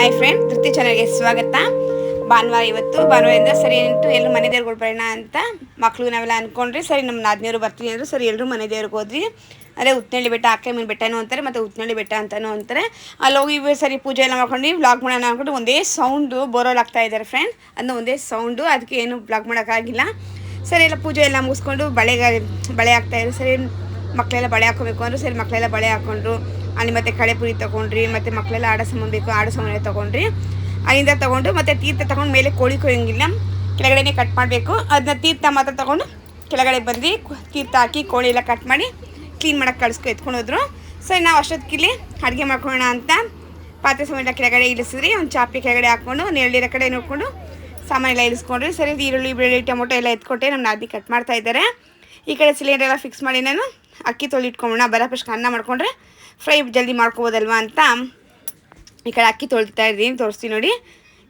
Hi friend ತೃಪ್ತಿ ಚಾನಲ್ಗೆ ಸ್ವಾಗತ. ಭಾನುವಾರ ಇವತ್ತು, ಭಾನುವಾರದಿಂದ ಸರಿ ಎಂಟು ಎಲ್ಲರೂ ಮನೆ ದೇವ್ರಿಗೆ ಬರೋಣ ಅಂತ ಮಕ್ಕಳು ನಾವೆಲ್ಲ ಅಂದ್ಕೊಂಡ್ರಿ ಸರಿ ನಮ್ಮ ನಾದಿನಿಯವರು ಬರ್ತೀನಿ ಅಂದರು, ಸರಿ ಎಲ್ಲರೂ ಮನೆ ದೇವ್ರಿಗೆ ಹೋದ್ವಿ. ಅದೇ ಉತ್ನಳ್ಳಿ ಬೆಟ್ಟ ಆಕೆಮೀನು ಬೆಟ್ಟನೂ ಅಂತಾರೆ, ಮತ್ತು ಉತ್ನಳ್ಳಿ ಬೆಟ್ಟ ಅಂತಲೂ ಅಂತಾರೆ. ಅಲ್ಲಿ ಹೋಗಿ ಸರಿ ಪೂಜೆ ಎಲ್ಲ ಮಾಡ್ಕೊಂಡು ವ್ಲಾಗ್ ಮಾಡೋಣ ಅಂದ್ಕೊಂಡು ಒಂದೇ ಸೌಂಡು ಬೋರೋಲ್ ಆಗ್ತಾ ಇದ್ದಾರೆ ಫ್ರೆಂಡ್ ಅದನ್ನ ಒಂದೇ ಸೌಂಡು ಅದಕ್ಕೆ ಏನು ಬ್ಲಾಗ್ ಮಾಡೋಕ್ಕಾಗಿಲ್ಲ ಸರಿ ಎಲ್ಲ ಪೂಜೆ ಎಲ್ಲ ಮುಗಿಸ್ಕೊಂಡು ಬಳೆಗ ಬಳೆ ಆಗ್ತಾಯಿದ್ರು ಸರಿ ಮಕ್ಕಳೆಲ್ಲ ಬಳೆ ಹಾಕೋಬೇಕು ಅಂದರು, ಸರಿ ಮಕ್ಕಳೆಲ್ಲ ಬಳೆ ಹಾಕೊಂಡ್ರು ಅಲ್ಲಿ ಮತ್ತೆ ಕಳೆ ಪುರಿ ತೊಗೊಂಡ್ರಿ, ಮತ್ತು ಮಕ್ಕಳೆಲ್ಲ ಆಡ ಸಾಮಾನು ಬೇಕು ಆಡ ಸಾಮಾನು ತಗೊಂಡ್ರಿ. ಅಲ್ಲಿಂದ ತಗೊಂಡು ಮತ್ತು ತೀರ್ಥ ತಗೊಂಡು ಮೇಲೆ ಕೋಳಿ ಕೊಯ್ಯಂಗಿಲ್ಲ. ಕೆಳಗಡೆನೇ ಕಟ್ ಮಾಡಬೇಕು. ಅದನ್ನ ತೀರ್ಥ ಮಾತ್ರ ತಗೊಂಡು ಕೆಳಗಡೆ ಬಂದು ತೀರ್ಥ ಹಾಕಿ ಕೋಳಿ ಎಲ್ಲ ಕಟ್ ಮಾಡಿ ಕ್ಲೀನ್ ಮಾಡೋಕ್ಕೆ ಕಳಿಸ್ಕೊ ಎತ್ಕೊಂಡು ಹೋದ್ರು. ಸರಿ, ನಾವು ಅಷ್ಟೊತ್ತಿಗೆ ಅಡುಗೆ ಮಾಡ್ಕೊಳ್ಳೋಣ ಅಂತ ಪಾತ್ರೆ ಸಾಮಾನೆಲ್ಲ ಕೆಳಗಡೆ ಇಳಿಸಿದ್ರಿ. ಒಂದು ಚಾಪಿ ಕೆಳಗಡೆ ಹಾಕ್ಕೊಂಡು ಎಳ್ಳಿರ ಕಡೆ ನೋಡಿಕೊಂಡು ಸಾಮಾನೆಲ್ಲ ಇಳಿಸ್ಕೊಂಡ್ರಿ. ಸರಿ ಈರುಳ್ಳಿ, ಬೆಳ್ಳುಳ್ಳಿ, ಟೊಮೊಟೊ ಎಲ್ಲ ಎತ್ಕೊಟ್ಟೆ. ನಮ್ಮ ನಾದಿ ಕಟ್ ಮಾಡ್ತಾ ಇದ್ದಾರೆ. ಈ ಕಡೆ ಸಿಲಿಂಡರ್ ಎಲ್ಲ ಫಿಕ್ಸ್ ಮಾಡಿ ನಾನು ಅಕ್ಕಿ ತೊಳಿಟ್ಕೊಂಬೋಣ ಬರೋ ಫಸ್ಟ್ ಅನ್ನ ಮಾಡ್ಕೊಂಡ್ರೆ ಫ್ರೈ ಜಲ್ದಿ ಮಾಡ್ಕೋಬೋದಲ್ವಾ ಅಂತ ಈ ಕಡೆ ಅಕ್ಕಿ ತೊಳಿತಾ ಇದ್ದೀನಿ ತೋರಿಸ್ತೀನಿ ನೋಡಿ.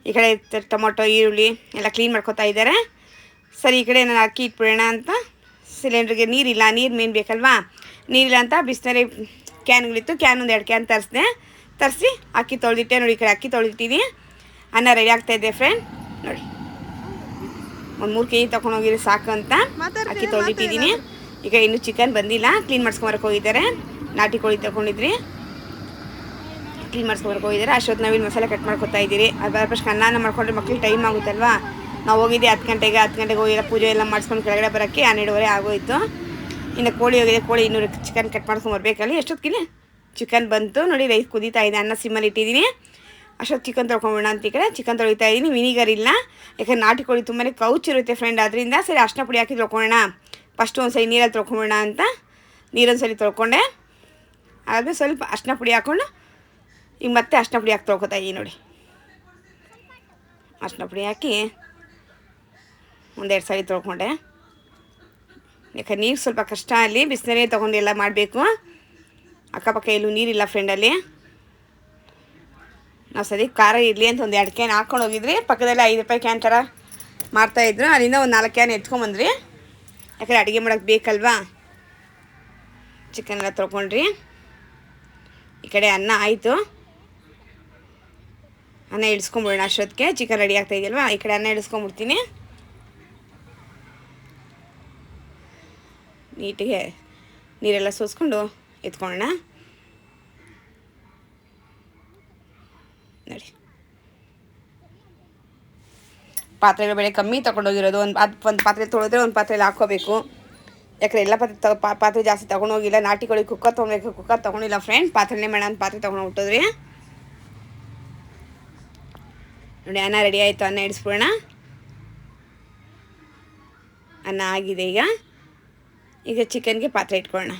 ಈ ಕಡೆ ಟೊಮೊಟೊ ಈರುಳ್ಳಿ ಎಲ್ಲ ಕ್ಲೀನ್ ಮಾಡ್ಕೋತಾ ಇದ್ದಾರೆ. ಸರಿ ಈ ಕಡೆ ನಾನು ಅಕ್ಕಿ ಇಟ್ಬಿಡೋಣ ಅಂತ. ಸಿಲಿಂಡ್ರಿಗೆ ನೀರಿಲ್ಲ ನೀರು ಮೇನ್ ಬೇಕಲ್ವಾ? ನೀರಿಲ್ಲ ಅಂತ ಬಿಸ್ನರಿ ಕ್ಯಾನ್ಗಳಿತ್ತು ಕ್ಯಾನ್ ಒಂದು ಎರಡು ಕ್ಯಾನ್ ತರಿಸ್ದೆ. ತರಿಸಿ ಅಕ್ಕಿ ತೊಳೆದಿಟ್ಟೆ ನೋಡಿ ಈ ಕಡೆ ಅಕ್ಕಿ ತೊಳೆದಿಟ್ಟಿನಿ ಅನ್ನ ರೆಡಿ ಆಗ್ತಾ ಇದೆ ಫ್ರೆಂಡ್ ನೋಡಿ. ಒಂದು ಮೂರು ಕೆ ಜಿ ತೊಗೊಂಡೋಗಿರಿ ಸಾಕು ಅಂತ. ಅಕ್ಕಿ ತೊಳೆದಿಟ್ಟಿದ್ದೀನಿ. ಈಗ ಇನ್ನೂ ಚಿಕನ್ ಬಂದಿಲ್ಲ ಕ್ಲೀನ್ ಮಾಡ್ಸ್ಕೊಂಬರಕ್ಕೆ ಹೋಗಿದ್ದಾರೆ. ನಾಟಿ ಕೋಳಿ ತಗೊಂಡಿದ್ರಿ. ಕ್ಲೀನ್ ಮಾಡ್ಸ್ಕೊಂಬರಕ್ಕೆ ಹೋಗಿದ್ದಾರೆ. ಅಷ್ಟೊತ್ತು ನಾವಿಲ್ಲಿ ಮಸಾಲೆ ಕಟ್ ಮಾಡ್ಕೊತಾ ಇದ್ದೀರಿ. ಅದು ಫಸ್ಟ್ ಅನ್ನ ಮಾಡ್ಕೊಂಡ್ರೆ ಮಕ್ಳಿಗೆ ಟೈಮ್ ಆಗುತ್ತಲ್ವಾ? ನಾವು ಹೋಗಿದ್ದೆ ಹತ್ತು ಗಂಟೆಗೆ ಹತ್ತು ಗಂಟೆಗೆ ಹೋಗಿ ಎಲ್ಲ ಪೂಜೆ ಎಲ್ಲ ಮಾಡಿಸ್ಕೊಂಡು ಕೆಳಗಡೆ ಬರೋಕ್ಕೆ ಹನ್ನೆರಡುವರೆ ಆಗೋಯಿತು. ಇನ್ನು ಕೋಳಿ ಹೋಗಿದೆ. ಕೋಳಿ ಇನ್ನೂರು ಚಿಕನ್ ಕಟ್ ಮಾಡ್ಕೊಂಡು ಬರ್ಬೇಕಲ್ಲಿ. ಎಷ್ಟೊತ್ತಿಗೆ? ಚಿಕನ್ ಬಂತು. ನೋಡಿ ರೈಸ್ ಕುದೀತಾ ಇದೆ. ಅನ್ನ ಸಿಮ್ಮಲ್ಲಿ ಇಟ್ಟಿದ್ದೀನಿ. ಅಷ್ಟೊತ್ತು ಚಿಕನ್ ತೊಳ್ಕೊಂಬಿಡೋಣ ಅಂತ ಈ ಕಡೆ. ಚಿಕನ್ ತೊಳಿತಾ ಇದ್ದೀನಿ. ವಿನಿಗರ್ ಇಲ್ಲ. ಯಾಕಂದ್ರೆ ನಾಟಿ ಕೋಳಿ ತುಂಬಾ ಕೌಚ್ ಇರುತ್ತೆ ಫ್ರೆಂಡ್ ಅದರಿಂದ ಸರಿ ಅರ್ಶಿನ ಪುಡಿ ಹಾಕಿ ತೊಳ್ಕೊಳ್ಳೋಣ ಫಸ್ಟು ಒಂದು ಸರಿ ನೀರಲ್ಲಿ ತೊಳ್ಕೊಂಬಿಡೋಣ ಅಂತ. ನೀರೊಂದು ಸರಿ ತೊಳ್ಕೊಂಡೆ. ಆದ್ರೆ ಸ್ವಲ್ಪ ಅಷ್ಟನ ಪುಡಿ ಹಾಕೊಂಡು ಈಗ ಮತ್ತೆ ಅಷ್ಟನ ಪುಡಿ ಹಾಕಿ ತೊಳ್ಕೊತಾ ಇದ್ದೀನಿ ನೋಡಿ. ಅಷ್ಟನ ಪುಡಿ ಹಾಕಿ ಒಂದೆರಡು ಸಾರಿ ತೊಳ್ಕೊಂಡೆ. ಯಾಕಂದ್ರೆ ನೀರು ಸ್ವಲ್ಪ ಕಷ್ಟ ಅಲ್ಲಿ ಬಿಸಿನೀರೇ ತೊಗೊಂಡು ಎಲ್ಲ ಮಾಡಬೇಕು. ಅಕ್ಕಪಕ್ಕ ಎಲ್ಲೂ ನೀರಿಲ್ಲ ಫ್ರೆಂಡಲ್ಲಿ ನಾವು ಸರಿ ಖಾರ ಇರಲಿ ಅಂತ ಒಂದು ಎರಡು ಕ್ಯಾನ್ ಹಾಕ್ಕೊಂಡು ಹೋಗಿದ್ರಿ ಪಕ್ಕದಲ್ಲಿ ಐದು ರೂಪಾಯಿ ಕ್ಯಾನ್ ಥರ ಮಾಡ್ತಾಯಿದ್ರು ಅಲ್ಲಿಂದ ಒಂದು ನಾಲ್ಕು ಕ್ಯಾನ್ ಎತ್ಕೊಂಬಂದ್ರಿ ಯಾಕಂದರೆ ಅಡುಗೆ ಮಾಡೋಕ್ಕೆ ಬೇಕಲ್ವಾ? ಚಿಕನ್ ಎಲ್ಲ ತೊಳ್ಕೊಂಡ್ರಿ ಈ ಕಡೆ ಅನ್ನ ಆಯಿತು. ಅನ್ನ ಇಳಿಸ್ಕೊಂಬಿಡೋಣ ಅಷ್ಟೊತ್ತಿಗೆ. ಚಿಕನ್ ರೆಡಿ ಆಗ್ತಾ ಇದೆಯಲ್ವಾ? ಈ ಕಡೆ ಅನ್ನ ಇಳಿಸ್ಕೊಂಬಿಡ್ತೀನಿ. ನೀಟಿಗೆ ನೀರೆಲ್ಲ ಸೋಸ್ಕೊಂಡು ಎತ್ಕೊಳ್ಳೋಣ. ನೋಡಿ. ಪಾತ್ರೆಗಳ ಬೆಳೆ ಕಮ್ಮಿ ತಗೊಂಡೋಗಿರೋದು. ಒಂದು ಅದು ಒಂದು ಪಾತ್ರೆ ತೊಳೆದ್ರೆ ಒಂದು ಪಾತ್ರೆಯಲ್ಲಿ ಹಾಕ್ಕೋಬೇಕು. ಯಾಕಂದ್ರೆ ಎಲ್ಲ ಪಾತ್ರೆ ಪಾತ್ರೆ ಜಾಸ್ತಿ ತಗೊಂಡೋಗಿಲ್ಲ ನಾಟಿ ಕೋಳಿ ಕುಕ್ಕ ತೊಗೊಬೇಕು ಕುಕ್ಕ ತೊಗೊಂಡಿಲ್ಲ ಫ್ರೆಂಡ್ ಪಾತ್ರೆನೇ ಮೇಣ ಅಂತ ಪಾತ್ರೆ ತೊಗೊಂಡು ಹುಟ್ಟಿದ್ರಿ ನೋಡಿ, ಅನ್ನ ರೆಡಿ ಆಯಿತು, ಅನ್ನ ಇಡಿಸ್ಬಿಡೋಣ. ಅನ್ನ ಆಗಿದೆ ಈಗ. ಈಗ ಚಿಕನ್ಗೆ ಪಾತ್ರೆ ಇಟ್ಕೊಳ್ಳೋಣ.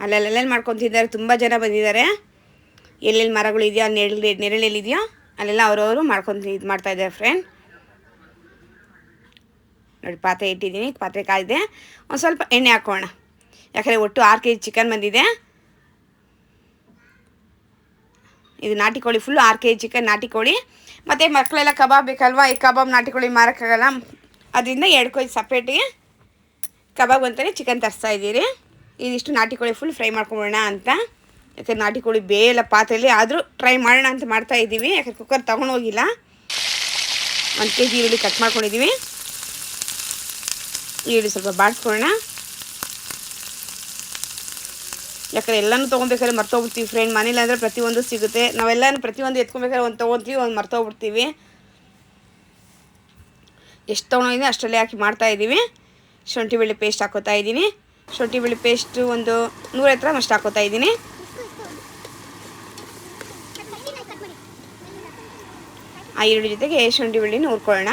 ಅಲ್ಲಲ್ಲೆಲ್ಲೆಲ್ಲಿ ಮಾಡ್ಕೊತಿದ್ದಾರೆ? ತುಂಬ ಜನ ಬಂದಿದ್ದಾರೆ. ಎಲ್ಲೆಲ್ಲಿ ಮರಗಳು ಇದೆಯೋ? ನೆರಳು ನೆರಳೆಲ್ಲಿದೆಯೋ ಅಲ್ಲೆಲ್ಲ ಅವರವರು ಮಾಡ್ಕೊಂಡು ಇದು ಮಾಡ್ತಾಯಿದ್ದಾರೆ ಫ್ರೆಂಡ್ ನೋಡಿ, ಪಾತ್ರೆ ಇಟ್ಟಿದ್ದೀನಿ, ಪಾತ್ರೆ ಕಾಯಿದೆ. ಒಂದು ಸ್ವಲ್ಪ ಎಣ್ಣೆ ಹಾಕೋಣ. ಯಾಕಂದರೆ ಒಟ್ಟು ಆರು ಕೆ ಜಿ ಚಿಕನ್ ಬಂದಿದೆ. ಇದು ನಾಟಿ ಕೋಳಿ ಫುಲ್ಲು ಆರು ಕೆ ಜಿ ಚಿಕನ್ ನಾಟಿ ಕೋಳಿ. ಮತ್ತು ಮಕ್ಕಳೆಲ್ಲ ಕಬಾಬ್ ಬೇಕಲ್ವಾ? ಈ ಕಬಾಬ್ ನಾಟಿ ಕೋಳಿ ಮಾರೋಕ್ಕಾಗಲ್ಲ. ಅದರಿಂದ ಎರಡು ಕೆ ಜಿ ಸಪ್ರೇಟಿಗೆ ಕಬಾಬ್ ಅಂತಲೇ ಚಿಕನ್ ತರಿಸ್ತಾ ಇದ್ದೀರಿ. ಇದಿಷ್ಟು ನಾಟಿ ಕೋಳಿ ಫುಲ್ ಫ್ರೈ ಮಾಡ್ಕೊಂಬಿಡೋಣ ಅಂತ. ಯಾಕಂದ್ರೆ ನಾಟಿ ಕೋಳಿ ಬೇಯಲ್ಲ ಪಾತ್ರೆಯಲ್ಲಿ ಆದರೂ ಟ್ರೈ ಮಾಡೋಣ ಅಂತ ಮಾಡ್ತಾ ಇದ್ದೀವಿ. ಯಾಕಂದ್ರೆ ಕುಕ್ಕರ್ ತೊಗೊಂಡೋಗಿಲ್ಲ ಒಂದು ಕೆ ಜಿ ಈರುಳ್ಳಿ ಕಟ್ ಮಾಡ್ಕೊಂಡಿದ್ದೀವಿ ಈರುಳ್ಳಿ ಸ್ವಲ್ಪ ಬಾಡಿಸ್ಕೊಳ್ಳೋಣ. ಯಾಕಂದ್ರೆ ಎಲ್ಲನೂ ತೊಗೊಬೇಕಾದ್ರೆ ಮರ್ತೋಗ್ಬಿಡ್ತೀವಿ ಫ್ರೆಂಡ್ ಮನೇಲಿ ಅಂದರೆ ಪ್ರತಿಯೊಂದು ಸಿಗುತ್ತೆ. ನಾವೆಲ್ಲನೂ ಪ್ರತಿಯೊಂದು ಎತ್ಕೊಬೇಕಾದ್ರೆ ಒಂದು ತೊಗೊತೀವಿ, ಒಂದು ಮರ್ತೋಗ್ಬಿಡ್ತೀವಿ. ಎಷ್ಟು ತೊಗೊಂಡಿದ್ದೀನಿ ಅಷ್ಟರಲ್ಲೇ ಹಾಕಿ ಮಾಡ್ತಾ ಇದ್ದೀವಿ. ಶುಂಠಿ ಬೆಳ್ಳಿ ಪೇಸ್ಟ್ ಹಾಕೋತಾ ಇದ್ದೀನಿ. ಶುಂಠಿ ಬೆಳ್ಳಿ ಪೇಸ್ಟು ಒಂದು ನೂರ ಹತ್ರ ಅಷ್ಟು ಹಾಕೋತಾ ಇದ್ದೀನಿ. ಆ ಈರುಳ್ಳಿ ಜೊತೆಗೆ ಶುಂಠಿ ಬೆಳ್ಳಿನ ಹುರ್ಕೊಳ್ಳೋಣ.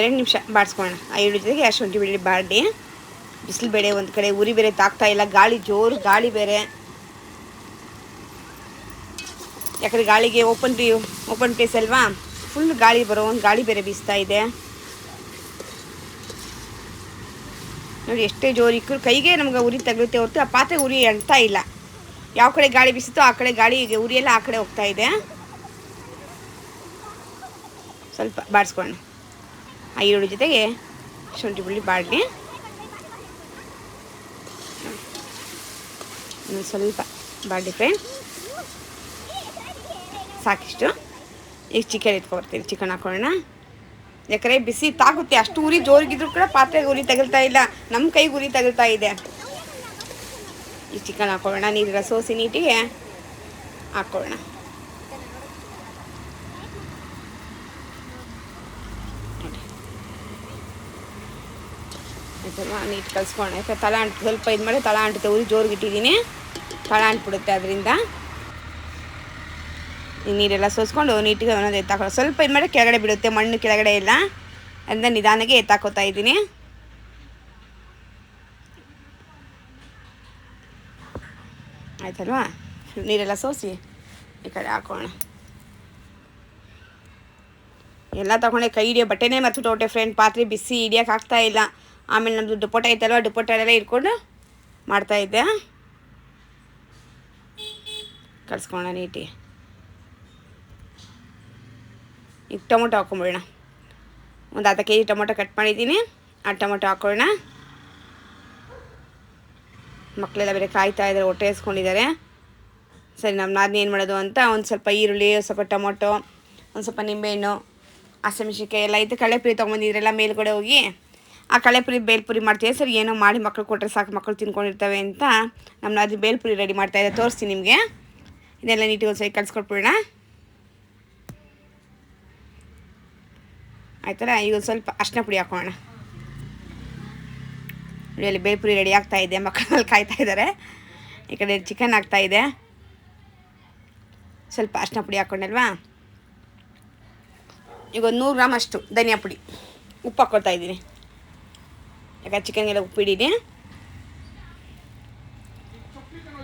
ಎರಡು ನಿಮಿಷ ಬಾಡಿಸ್ಕೊಳ್ಳೋಣ. ಆ ಈರುಳ್ಳಿ ಜೊತೆಗೆ ಆ ಶುಂಠಿ ಬೆಳ್ಳಿ ಬಾಡಿ ಬಿಸಿಲು ಬೇಡ ಒಂದು ಕಡೆ ಉರಿ ಬೇರೆ ತಾಗ್ತಾ ಇಲ್ಲ. ಗಾಳಿ ಜೋರು, ಗಾಳಿ ಬೇರೆ. ಯಾಕಂದರೆ ಗಾಳಿಗೆ ಓಪನ್ ಓಪನ್ ಪ್ಲೇಸ್ ಅಲ್ವಾ? ಫುಲ್ ಗಾಳಿ ಬರೋ ಒಂದು ಗಾಳಿ ಬೇರೆ ಬೀಸ್ತಾ ಇದೆ. ನೋಡಿ, ಎಷ್ಟೇ ಜೋರು ಇಕ್ಕರು ಕೈಗೆ ನಮ್ಗೆ ಉರಿ ತಗಲುತ್ತೆ ಹೊರತು ಆ ಪಾತ್ರೆ ಉರಿ ಅಂತಾ ಇಲ್ಲ. ಯಾವ ಕಡೆ ಗಾಳಿ ಬೀಸುತ್ತೋ ಆ ಕಡೆ ಗಾಳಿ ಉರಿಯೆಲ್ಲ ಆ ಕಡೆ ಹೋಗ್ತಾ ಇದೆ. ಸ್ವಲ್ಪ ಬಾಡಿಸ್ಕೊಳ್ಳೋಣ. ಆ ಈರುಳ್ಳಿ ಜೊತೆಗೆ ಶುಂಠಿ ಬೆಳ್ಳಿ ಬಾಡಲಿ ಸ್ವಲ್ಪ ಬಾಡಿ ಫ್ರೈ. ಸಾಕಿಷ್ಟು. ಈಗ ಚಿಕನ್ ಎತ್ಕೊಬರ್ತೀವಿ ಚಿಕನ್ ಹಾಕೊಳ್ಳೋಣ. ಯಾಕಂದರೆ ಬಿಸಿ ತಾಗುತ್ತೆ. ಅಷ್ಟು ಉರಿ ಜೋರಿಗಿದ್ರು ಕೂಡ ಪಾತ್ರೆಗೆ ಉರಿ ತಗಲ್ತಾ ಇಲ್ಲ. ನಮ್ಮ ಕೈಗೆ ಉರಿ ತಗಲ್ತಾ ಇದೆ. ಈ ಚಿಕನ್ ಹಾಕೊಳ್ಳೋಣ. ನೀರಿರೋ ಸೋಸಿ ನೀಟಿಗೆ ಹಾಕೊಳ್ಳೋಣ. ಆಯ್ತಲ್ವಾ ನೀಟ್ ಕಲ್ಸ್ಕೊಳ್ಳೋಣ. ಯಾಕೆ ತಳ ಅಂಟು, ಸ್ವಲ್ಪ ಇದು ಮಾಡಿ ತಳ ಅಂಟುತ್ತೆ ಉರಿ ಜೋರಿಗೆ ಇಟ್ಟಿದ್ದೀನಿ. ತಳ ಅಂಟ್ಬಿಡುತ್ತೆ ಅದರಿಂದ. ನೀರೆಲ್ಲ ಸೋಸ್ಕೊಂಡು ನೀಟಿಗೆ ಒಂದೊಂದು ಎತ್ತಾಕೊಳ್ಳೋ ಸ್ವಲ್ಪ ಇದು ಮಾಡಿ ಕೆಳಗಡೆ ಬಿಡುತ್ತೆ, ಮಣ್ಣು ಕೆಳಗಡೆ ಇಲ್ಲ. ಅದನ್ನ ನಿಧಾನಕ್ಕೆ ಎತ್ತಾಕೋತಾ ಇದ್ದೀನಿ. ಆಯ್ತಲ್ವಾ? ನೀರೆಲ್ಲ ಸೋಸಿ ಈ ಕಡೆ ಹಾಕೋಣ ಎಲ್ಲ ತಗೊಂಡೆ, ಕೈ ಹಿಡಿಯೋ ಬಟ್ಟೆನೇ ಮತ್ತು ಟೋಟೆ ಫ್ರೆಂಡ್ ಪಾತ್ರೆ ಬಿಸಿ, ಹಿಡಿಯೋಕೆ ಆಗ್ತಾ ಇಲ್ಲ. ಆಮೇಲೆ ನಮ್ಮದು ದುಪ್ಪಟ್ಟ ಐತಲ್ವ ಡುಪೋಟ ಎಲ್ಲ ಇಟ್ಕೊಂಡು ಮಾಡ್ತಾಯಿದ್ದೆ ಕಳ್ಸ್ಕೊಳ್ಳೋಣ ನೀಟಿ. ಈಗ ಟೊಮೊಟೊ ಹಾಕೊಂಬಿಡೋಣ. ಒಂದು ಅರ್ಧ ಕೆ ಜಿ ಟೊಮೊಟೊ ಕಟ್ ಮಾಡಿದ್ದೀನಿ. ಆ ಟೊಮೊಟೊ ಹಾಕೊಳ್ಳೋಣ. ಮಕ್ಕಳೆಲ್ಲ ಬೇರೆ ಕಾಯ್ತಾ ಇದ್ದಾರೆ, ಹೊಟ್ಟೆ ಎಸ್ಕೊಂಡಿದ್ದಾರೆ ಸರಿ, ನಮ್ಮ ನಾದಿನ ಏನು ಮಾಡೋದು ಅಂತ ಒಂದು ಸ್ವಲ್ಪ ಈರುಳ್ಳಿ ಸ್ವಲ್ಪ ಟೊಮೊಟೊ, ಒಂದು ಸ್ವಲ್ಪ ನಿಂಬೆಹಣ್ಣು, ಹಸಿಮೆಣ್ಸಿನ್ಕಾಯಿ ಎಲ್ಲ ಇದ್ದು ಕಡಲೆಪುರಿ ತೊಗೊಂಬಂದಿದ್ರೆಲ್ಲ ಮೇಲುಗಡೆ ಹೋಗಿ. ಆ ಕಳೆಪುರಿ ಬೇಲ್ಪುರಿ ಮಾಡ್ತೀವಿ ಸರ್, ಏನೋ ಮಾಡಿ ಮಕ್ಕಳು ಕೊಟ್ಟರೆ ಸಾಕು ಮಕ್ಕಳು ತಿನ್ಕೊಂಡಿರ್ತವೆ ಅಂತ ನಮ್ಮ ಅದು ಬೇಲ್ಪುರಿ ರೆಡಿ ಮಾಡ್ತಾಯಿದ್ದೆ ತೋರಿಸ್ತೀನಿ ನಿಮಗೆ. ಇದೆಲ್ಲ ನೀಟಿಗೆ ಒಂದು ಸರಿ ಕಲಿಸ್ಕೊಟ್ಬಿಡೋಣ ಆಯ್ತಲ್ಲ? ಈಗ ಒಂದು ಸ್ವಲ್ಪ ಅರ್ಶಿನ ಪುಡಿ ಹಾಕೋಣ. ಇಲ್ಲಿ ಬೇಲ್ಪುರಿ ರೆಡಿ ಆಗ್ತಾ ಇದೆ. ಮಕ್ಕಳಲ್ಲಿ ಕಾಯ್ತಾ ಇದ್ದಾರೆ. ಈ ಕಡೆ ಚಿಕನ್ ಆಗ್ತಾ ಇದೆ. ಸ್ವಲ್ಪ ಅರ್ಶಿನ ಪುಡಿ ಹಾಕೊಂಡಲ್ವಾ? ಈಗ ಒಂದು ನೂರು ಗ್ರಾಮ್ ಅಷ್ಟು ಧನಿಯಾ ಪುಡಿ. ಉಪ್ಪು ಹಾಕ್ಕೊಳ್ತಾ ಇದ್ದೀನಿ. ಯಾಕಂದ್ರೆ ಚಿಕನ್ಗೆಲ್ಲ ಉಪ್ಪು ಹಿಡೀನಿ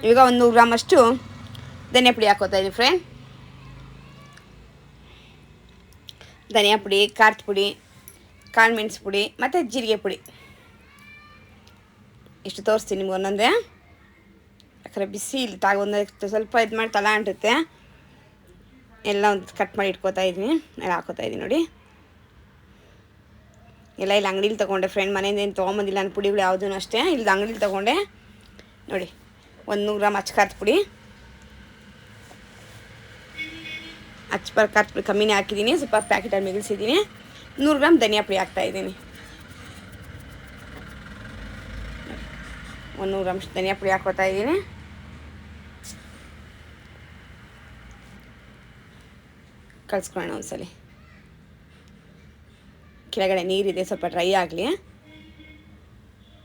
ಈಗ ಒಂದು ನೂರು ಗ್ರಾಮ್ ಅಷ್ಟು ಧನಿಯಾ ಪುಡಿ ಹಾಕೋತಾ ಇದ್ದೀನಿ ಫ್ರೆಂಡ್ ಧನಿಯಾ ಪುಡಿ, ಖಾರದ ಪುಡಿ, ಕಾಳು ಮೆಣಸು ಪುಡಿ, ಮತ್ತು ಜೀರಿಗೆ ಪುಡಿ. ಇಷ್ಟು ತೋರಿಸ್ತೀನಿ ನಿಮ್ಗೆ ಒಂದೊಂದೇ. ಯಾಕಂದರೆ ಬಿಸಿ ಇಲ್ಲಿ ತಾಗ ಒಂದು ಸ್ವಲ್ಪ ಇದು ಮಾಡಿ ತಲಾ ಅಂಟುತ್ತೆ. ಎಲ್ಲ ಒಂದು ಕಟ್ ಮಾಡಿ ಇಟ್ಕೋತಾ ಇದ್ದೀನಿ ಎಲ್ಲ ಹಾಕೋತಾ ಇದ್ದೀನಿ ನೋಡಿ. ಎಲ್ಲ ಇಲ್ಲಿ ಅಂಗಡೀಲಿ ತೊಗೊಂಡೆ. ಫ್ರೆಂಡ್ ಮನೆಯಿಂದ ಏನು ತೊಗೊಂಬಂದಿಲ್ಲ ನನ್ನ ಪುಡಿಗಳು ಯಾವುದೂ ಅಷ್ಟೇ. ಇಲ್ಲಿ ಅಂಗಡೀಲಿ ತೊಗೊಂಡೆ. ನೋಡಿ ಒಂದು ನೂರು ಗ್ರಾಮ್ ಅಚ್ಕಾರದ ಪುಡಿ. ಅಚ್ಚ ಖಾರದ ಪುಡಿ ಕಮ್ಮಿನೇ ಹಾಕಿದ್ದೀನಿ. ಸ್ವಲ್ಪ ಪ್ಯಾಕೆಟಲ್ಲಿ ಮಿಗಿಲ್ಸಿದ್ದೀನಿ. ನೂರು ಗ್ರಾಮ್ ಧನಿಯಾ ಪುಡಿ ಹಾಕ್ತಾಯಿದ್ದೀನಿ ಒಂದು ನೂರು ಗ್ರಾಮ್ ಧನಿಯಾ ಪುಡಿ ಹಾಕೋತಾ ಇದ್ದೀನಿ. ಕಳ್ಸ್ಕೊಳ್ಳೋಣ ಒಂದ್ಸಲಿ. ಕೆಳಗಡೆ ನೀರಿದೆ, ಸ್ವಲ್ಪ ಡ್ರೈ ಆಗಲಿ.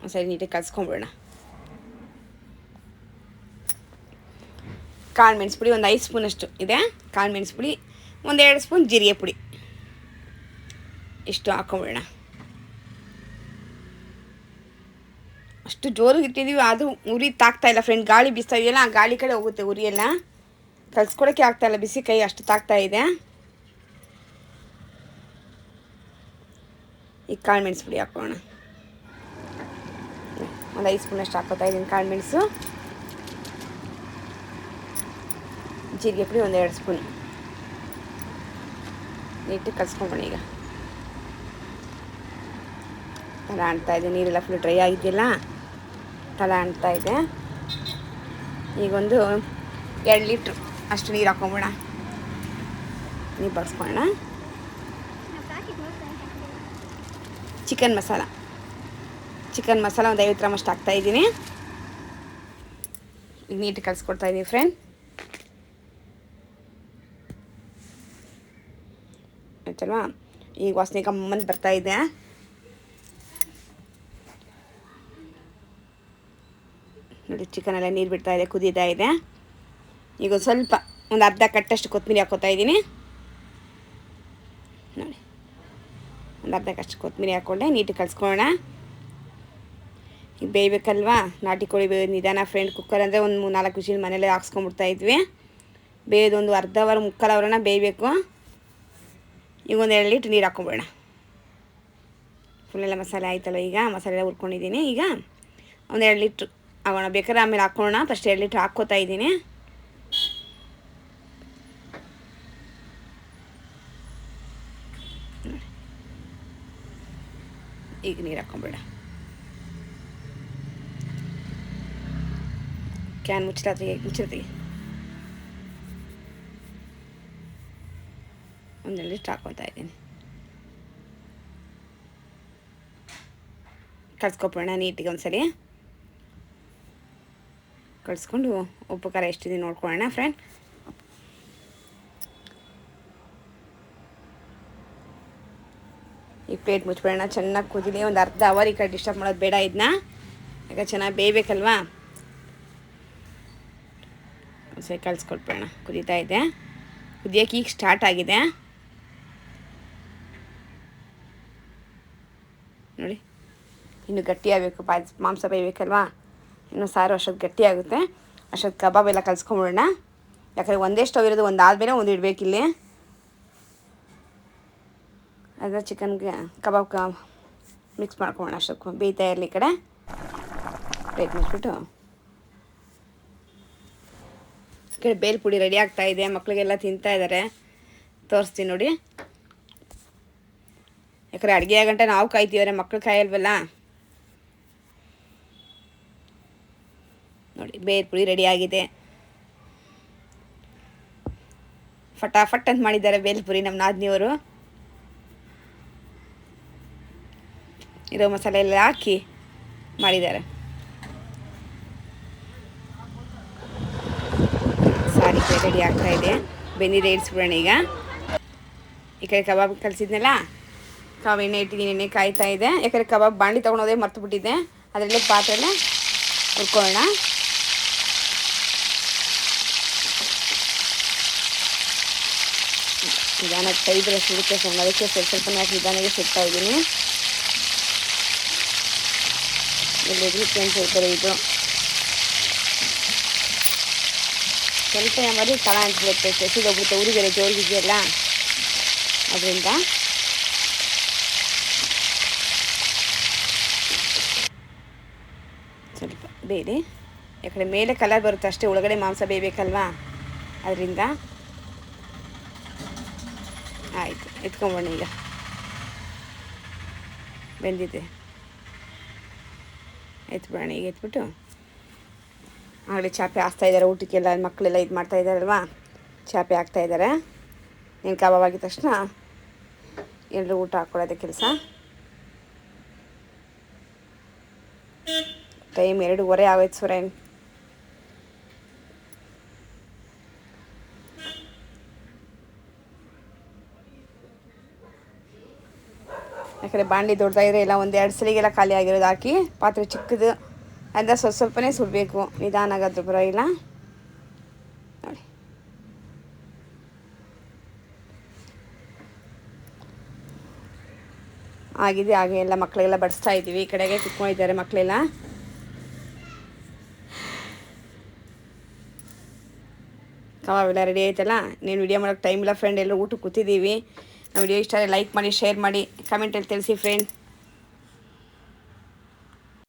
ಒಂದ್ಸರಿ ನೀಟಾಗಿ ಕಲಿಸ್ಕೊಂಬಿಡೋಣ. ಕಾಳು ಮೆಣಸು ಪುಡಿ ಒಂದು ಐದು ಸ್ಪೂನಷ್ಟು ಇದೆ. ಕಾಳು ಮೆಣಸು ಪುಡಿ ಒಂದು ಎರಡು ಸ್ಪೂನ್ ಜೀರಿಗೆ ಪುಡಿ. ಇಷ್ಟು ಹಾಕೊಂಬಿಡೋಣ. ಅಷ್ಟು ಜೋರಿಗೆ ಇಟ್ಟಿದ್ದೀವಿ ಅದು ಉರಿ ತಾಗ್ತಾ ಇಲ್ಲ ಫ್ರೆಂಡ್ ಗಾಳಿ ಬೀಸ್ತಾ ಇದೆಯಲ್ಲ, ಆ ಗಾಳಿ ಕಡೆ ಹೋಗುತ್ತೆ ಉರಿಯೆಲ್ಲ. ಕಲ್ಸ್ಕೊಡೋಕ್ಕೆ ಆಗ್ತಾಯಿಲ್ಲ ಬಿಸಿ ಕೈ ಅಷ್ಟು ತಾಗ್ತಾ ಇದೆ. ಈಗ ಕಾಳು ಮೆಣಸು ಪುಡಿ ಹಾಕೋಣ. ಒಂದು ಐದು ಸ್ಪೂನಷ್ಟು ಹಾಕೋತಾ ಇದ್ದೀನಿ ಕಾಳು ಮೆಣಸು. ಜೀರಿಗೆ ಪುಡಿ ಒಂದು ಎರಡು ಸ್ಪೂನ್. ನೀಟಾಗಿ ಕಲ್ಸ್ಕೊಂಬೋಣ ಈಗ. ತಲೆ ಅಂಟ್ತಾ ಇದೆ, ನೀರೆಲ್ಲ ಫುಲ್ ಡ್ರೈ ಆಗಿದೆಯಲ್ಲ? ತಲೆ ಅಂಟ್ತಾ ಇದೆ. ಈಗೊಂದು ಎರಡು ಲೀಟ್ರ್ ಅಷ್ಟು ನೀರು ಹಾಕೊಂಬೋಣ ನೀರು ಬಡಿಸ್ಕೊಳ್ಳೋಣ ಚಿಕನ್ ಮಸಾಲ. ಚಿಕನ್ ಮಸಾಲ ಒಂದು ಐವತ್ತು ಗ್ರಾಮ್ ಅಷ್ಟು ಹಾಕ್ತಾಯಿದ್ದೀನಿ ಈಗ ನೀಟಾಗಿ ಕಲಿಸ್ಕೊಡ್ತಾ ಇದ್ದೀನಿ ಫ್ರೆಂಡ್ ಆಯ್ತಲ್ವಾ? ಈಗ ವಾಸನೆ ಕಮ್ಮಂದು ಬರ್ತಾ ಇದೆ. ನೋಡಿ ಚಿಕನ್ ಎಲ್ಲ ನೀರು ಬಿಡ್ತಾ ಇದೆ, ಕುದೀತಾ ಇದೆ. ಈಗ ಸ್ವಲ್ಪ, ಒಂದು ಅರ್ಧ ಕಟ್ಟಷ್ಟು ಕೊತ್ತಂಬರಿ ಹಾಕೋತಾ ಇದ್ದೀನಿ ನೋಡಿ ಒಂದು ಅರ್ಧ ಕಷ್ಟು ಕೊತ್ತಂಬರಿ ಹಾಕ್ಕೊಂಡೆ ನೀಟಿಗೆ ಕಲಿಸ್ಕೊಳ್ಳೋಣ ಈಗ ಬೇಯಬೇಕಲ್ವಾ ನಾಟಿ ಕೋಳಿ ಬೇಯೋದು ನಿಧಾನ ಫ್ರೆಂಡ್ ಕುಕ್ಕರ್ ಅಂದರೆ ಒಂದು ಮೂರು ನಾಲ್ಕು ವಿಷಯ ಮನೇಲೆ ಹಾಕ್ಸ್ಕೊಂಬಿಡ್ತಾ ಇದ್ವಿ. ಬೇಯೋದೊಂದು ಅರ್ಧ ಅವರ್, ಮುಕ್ಕಾಲು ಅವರನ್ನ ಬೇಯಬೇಕು. ಈಗ ಒಂದು ಎರಡು ಲೀಟ್ರ್ ನೀರು ಹಾಕ್ಕೊಂಬಿಡೋಣ ಫುಲ್ಲೆಲ್ಲ ಮಸಾಲೆ ಆಯ್ತಲ್ಲ ಈಗ ಮಸಾಲೆ ಎಲ್ಲ ಹುರ್ಕೊಂಡಿದ್ದೀನಿ ಈಗ. ಒಂದು ಎರಡು ಲೀಟ್ರ್ ಆಗೋಣ. ಬೇಕಾದ್ರೆ ಆಮೇಲೆ ಹಾಕ್ಕೊಳ್ಳೋಣ. ಫಸ್ಟ್ ಎರಡು ಲೀಟ್ರ್ ಹಾಕ್ಕೋತಾ ಇದ್ದೀನಿ. ಈಗ ನೀರು ಹಾಕೊಂಬಿಡ ಕ್ಯಾನ್ ಮುಚ್ಚಲ ಹೇಗೆ? ಮುಚ್ಚಲ ಒಂದು ಇಷ್ಟು ಹಾಕ್ಕೊತಾ ಇದ್ದೀನಿ. ಕಳ್ಸ್ಕೊಬೋಣ ನೀಟಿಗೆ ಒಂದ್ಸಲಿ. ಕಳಿಸ್ಕೊಂಡು ಉಪ್ಪು ಖಾರ ಎಷ್ಟಿದೆ ನೋಡ್ಕೊಳ್ಳೋಣ ಫ್ರೆಂಡ್ ಪ್ಲೇಟ್ ಮುಚ್ಬಿಡೋಣ ಚೆನ್ನಾಗಿ ಕುದಿಲಿ, ಒಂದು ಅರ್ಧ ಅವರ್ ಈ ಕಡೆ ಡಿಸ್ಟರ್ಬ್ ಮಾಡೋದು ಬೇಡ ಇದನ್ನ ಈಗ ಚೆನ್ನಾಗಿ ಬೇಯಬೇಕಲ್ವಾ? ಸರಿ ಕಳಿಸ್ಕೊಟ್ಬಿಡೋಣ ಕುದೀತಾ ಇದೆ. ಕುದಿಯೋಕೆ ಈಗ ಸ್ಟಾರ್ಟ್ ಆಗಿದೆ. ನೋಡಿ, ಇನ್ನು ಗಟ್ಟಿಯಾಗಬೇಕು ಪಾಯ್, ಮಾಂಸ ಬೇಯಬೇಕಲ್ವಾ? ಇನ್ನು ಸಾರು ಅಷ್ಟೊತ್ತು ಗಟ್ಟಿ ಆಗುತ್ತೆ. ಅಷ್ಟೊತ್ತು ಕಬಾಬ್ ಎಲ್ಲ ಕಲ್ಸ್ಕೊಂಬಿಡೋಣ. ಯಾಕಂದರೆ ಒಂದೇ ಸ್ಟವ್ ಇರೋದು ಒಂದು ಆದಮೇಲೆ ಒಂದು ಇಡಬೇಕಿಲ್ಲಿ ಅದರ ಚಿಕನ್ಗೆ ಕಬಾಬ್ ಕ ಮಿಕ್ಸ್ ಮಾಡ್ಕೊಳ್ಳೋಣ ಅಷ್ಟಕ್ಕೂ ಬೇಯ್ತಾ ಇರಲಿ ಕಡೆ. ಪ್ಲೇಟ್ ಮುಚ್ಚಿಬಿಟ್ಟು ಈ ಕಡೆ ಬೇಲ್ ಪುಡಿ ರೆಡಿ ಆಗ್ತಾ ಇದೆ. ಮಕ್ಕಳಿಗೆಲ್ಲ ತಿಂತಾ ಇದ್ದಾರೆ ತೋರಿಸ್ತೀನಿ ನೋಡಿ. ಯಾಕಂದರೆ ಅಡುಗೆ ಆಗಂಟ ನಾವು ಕಾಯ್ತೀವ್ರೆ ಮಕ್ಕಳು ಕಾಯಲ್ವಲ್ಲ? ನೋಡಿ, ಬೇಲ್ ಪುಡಿ ರೆಡಿ ಆಗಿದೆ. ಫಟಾಫಟ್ ಅಂತ ಮಾಡಿದ್ದಾರೆ ಬೇಲ್ಪುರಿ ನಮ್ಮ ನಾದ್ನಿಯವರು. ಇರೋ ಮಸಾಲೆ ಎಲ್ಲ ಹಾಕಿ ಮಾಡಿದ್ದಾರೆ. ಸಾರಿ ರೆಡಿ ಆಗ್ತಾ ಇದೆ. ಬೆಂದಿದೆ ಇಡ್ಸ್ಬಿಡೋಣ ಈಗ. ಈ ಕಡೆ ಕಬಾಬ್ ಕಲಿಸಿದ್ನಲ್ಲ? ಕಬಾಬ್ ಎಣ್ಣೆ ಇಟ್ಟಿದ್ದೀನಿ ಎಣ್ಣೆ ಕಾಯ್ತಾ ಇದೆ. ಯಾಕಂದರೆ ಕಬಾಬ್ ಬಾಂಡಿ ತೊಗೊಂಡೋದೇ ಮರ್ತು ಬಿಟ್ಟಿದ್ದೆ ಅದರಲ್ಲೇ ಪಾತ್ರೆನ ಹುರ್ಕೊಳ್ಳೋಣ. ನಿಧಾನ ಕೈ ಬೆಳೆ ಸಿಗುತ್ತೆ ಸೊ ಅದಕ್ಕೆ ಸ್ವಲ್ಪ ಸ್ವಲ್ಪ ನಿಧಾನಕ್ಕೆ ಸಿಗ್ತಾ ಇದ್ದೀನಿ ಎಲ್ಲಿರುತ್ತೆ ಅಂತ ಹೇಳ್ತಾರೆ ಇದು ಸ್ವಲ್ಪ ಯಾವಾಗಲೂ ತಳ ಅಂಟ್ಬಿಡುತ್ತೆ ಸೆಸಿದೋಗ್ಬಿಡುತ್ತೆ ಉರಿ ಬೇರೆ ಜೋರಿಗಿದೆಯಲ್ಲ ಅದರಿಂದ ಸ್ವಲ್ಪ ಬೇರೆ ಯಾಕಡೆ ಮೇಲೆ ಕಲರ್ ಬರುತ್ತೆ ಅಷ್ಟೇ ಒಳಗಡೆ ಮಾಂಸ ಬೇಯಬೇಕಲ್ವಾ ಅದರಿಂದ ಆಯಿತು ಎತ್ಕೊಂಬೋಣ ಈಗ ಬೆಂದಿದೆ ಎತ್ಬಿಡೋಣ ಈಗ ಎತ್ಬಿಟ್ಟು. ಆಗಲೇ ಚಾಪೆ ಹಾಸ್ತಾ ಇದ್ದಾರೆ, ಊಟಕ್ಕೆಲ್ಲ ಮಕ್ಕಳೆಲ್ಲ ಇದು ಮಾಡ್ತಾ ಇದ್ದಾರಲ್ವಾ? ಚಾಪೆ ಹಾಕ್ತಾ ಇದ್ದಾರೆ. ಏನು ಕಬಾಬ್ ಆಗಿದ ತಕ್ಷಣ ಎಲ್ಲರೂ ಊಟ ಹಾಕ್ಕೊಳ್ಳೋದೇ ಕೆಲಸ. ಟೈಮ್ ಎರಡೂವರೆ ಆಗೋಯ್ತು ಸುರೇನ್ ಯಾಕಂದರೆ ಬಾಂಡ್ಲಿ ದೊಡ್ಡದಾಗಿದ್ರೆ ಇಲ್ಲ ಒಂದು ಎರಡು ಸಲಿಗೆಲ್ಲ ಖಾಲಿ ಆಗಿರೋದು ಹಾಕಿ, ಪಾತ್ರೆ ಚಿಕ್ಕದು. ಅಂತ ಸ್ವಲ್ಪ ಸ್ವಲ್ಪನೇ ಸುಡಬೇಕು. ನಿಧಾನ ಆಗೋದ್ರ ಪರವಾಗಿಲ್ಲ. ನೋಡಿ. ಆಗಿದೆ, ಹಾಗೆ ಎಲ್ಲ ಮಕ್ಕಳಿಗೆಲ್ಲ ಬಡಿಸ್ತಾ ಇದ್ದೀವಿ. ಈ ಕಡೆಗೆ ಕುತ್ಕೊಂಡಿದ್ದಾರೆ ಮಕ್ಕಳೆಲ್ಲ ಕಬಾಬ್ ರೆಡಿ ಆಯ್ತಲ್ಲ? ನೀನು ವಿಡಿಯೋ ಮಾಡೋಕ್ಕೆ ಟೈಮ್ ಇಲ್ಲ ಫ್ರೆಂಡ್ ಎಲ್ಲರೂ ಊಟಕ್ಕೆ ಕೂತಿದ್ದೀವಿ. ವಿಡಿಯೋ ಇಷ್ಟ ಲೈಕ್ ಮಾಡಿ ಶೇರ್ ಮಾಡಿ ಕಮೆಂಟಲ್ಲಿ ತಿಳಿಸಿ ಫ್ರೆಂಡ್